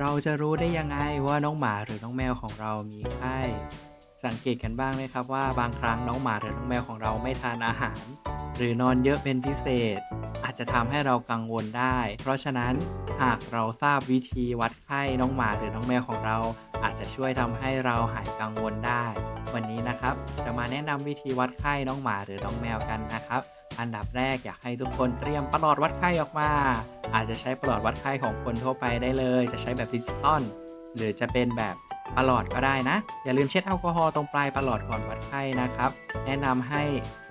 เราจะรู้ได้ยังไงว่าน้องหมาหรือน้องแมวของเรามีไข้สังเกตกันบ้างไหมครับว่าบางครั้งน้องหมาหรือน้องแมวของเราไม่ทานอาหาร หรือนอนเยอะเป็นพิเศษ อาจจะทำให้เรากังวลได้ เพราะฉะนั้นหากเราทราบวิธีวัดไข้น้องหมาหรือน้องแมวของเรา อาจจะช่วยทำให้เราหายกังวลได้ วันนี้นะครับจะมาแนะนำวิธีวัดไข้น้องหมาหรือน้องแมวกันนะครับ อันดับแรกอยากให้ทุกคนเตรียมประหลอดวัดไข้ออกมา อาจจะใช้ประหลอดวัดไข้ของคนทั่วไปได้เลย จะใช้แบบดิจิตอลหรือจะเป็นแบบประหลอดก็ได้นะ อย่าลืมเช็ดแอลกอฮอล์ตรงปลายประหลอดก่อนวัดไข้นะครับ แนะนำให้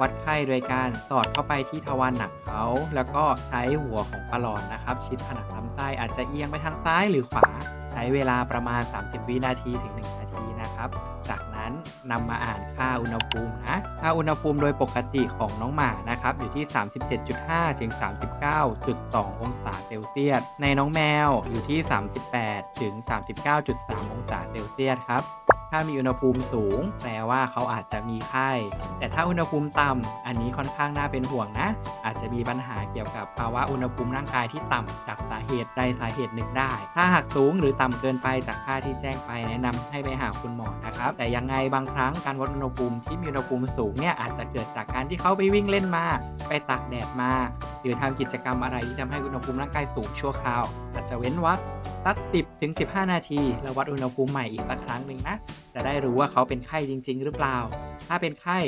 วัดไข้โดยการสอดเข้าไปที่ทวารหนักเขาแล้วก็ใช้หัวของประหลอดนะครับ ชิดผนังลำไส้อาจจะเอียงไปทางซ้ายหรือขวา ใช้เวลาประมาณ 30 วินาทีถึง 1 นาทีนะครับ จาก นั้นนำมาอ่านค่าอุณหภูมินะค่าอุณหภูมิโดยปกติของน้องหมานะครับอยู่ที่ 37.5 ถึง 39.2 องศาเซลเซียส ในน้องแมวอยู่ที่ 38 ถึง 39.3 องศาเซลเซียสครับ ถ้ามีอุณหภูมิสูง แปลว่าเขาอาจจะมีไข้ แต่ถ้าอุณหภูมิต่ำอันนี้ค่อนข้างน่าเป็นห่วงนะ อาจจะมีปัญหาเกี่ยวกับภาวะอุณหภูมิร่างกายที่ต่ำจากสาเหตุใดสาเหตุหนึ่งได้ ถ้าหากสูงหรือต่ำเกินไปจากค่าที่แจ้งไปแนะนำให้ไปหาคุณหมอนะครับ แต่ยังไงบางครั้งการวัดอุณหภูมิที่มีอุณหภูมิสูงเนี่ยอาจจะเกิดจากการที่เขาไปวิ่งเล่นมา ไปตากแดดมา หรือทำกิจกรรมอะไรที่ทำให้อุณหภูมิร่างกายสูงชั่วคราว อาจจะเว้นวักสัก10ถึง15 นาที แล้ววัดอุณหภูมิใหม่อีกสักครั้งหนึ่งนะ จะได้รู้ว่าเขาเป็นไข้จริง ๆ หรือเปล่า ถ้าเป็นไข้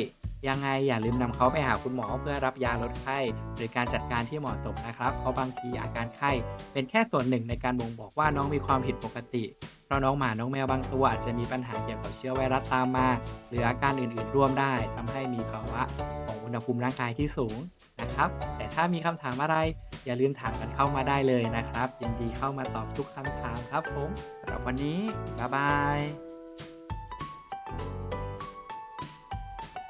ยังไงอย่าลืมนำเขาไปหาคุณหมอเพื่อรับยาลดไข้ หรือการจัดการที่เหมาะสมนะครับ เพราะบางทีอาการไข้เป็นแค่ส่วนหนึ่งในการบ่งบอกว่าน้องมีความผิดปกติ เพราะน้องหมาน้องแมวบางตัวอาจจะมีปัญหาเกี่ยวกับเชื้อไวรัสตามมา หรืออาการอื่น ๆ ร่วมได้ทำให้มีภาวะของอุณหภูมิร่างกายที่สูงนะครับ แต่ถ้ามีคำถามอะไร อย่าลืมถามกันเข้ามาได้เลยนะครับ ยินดีเข้ามาตอบทุกคำถามครับผมสำหรับวันนี้บ๊ายบาย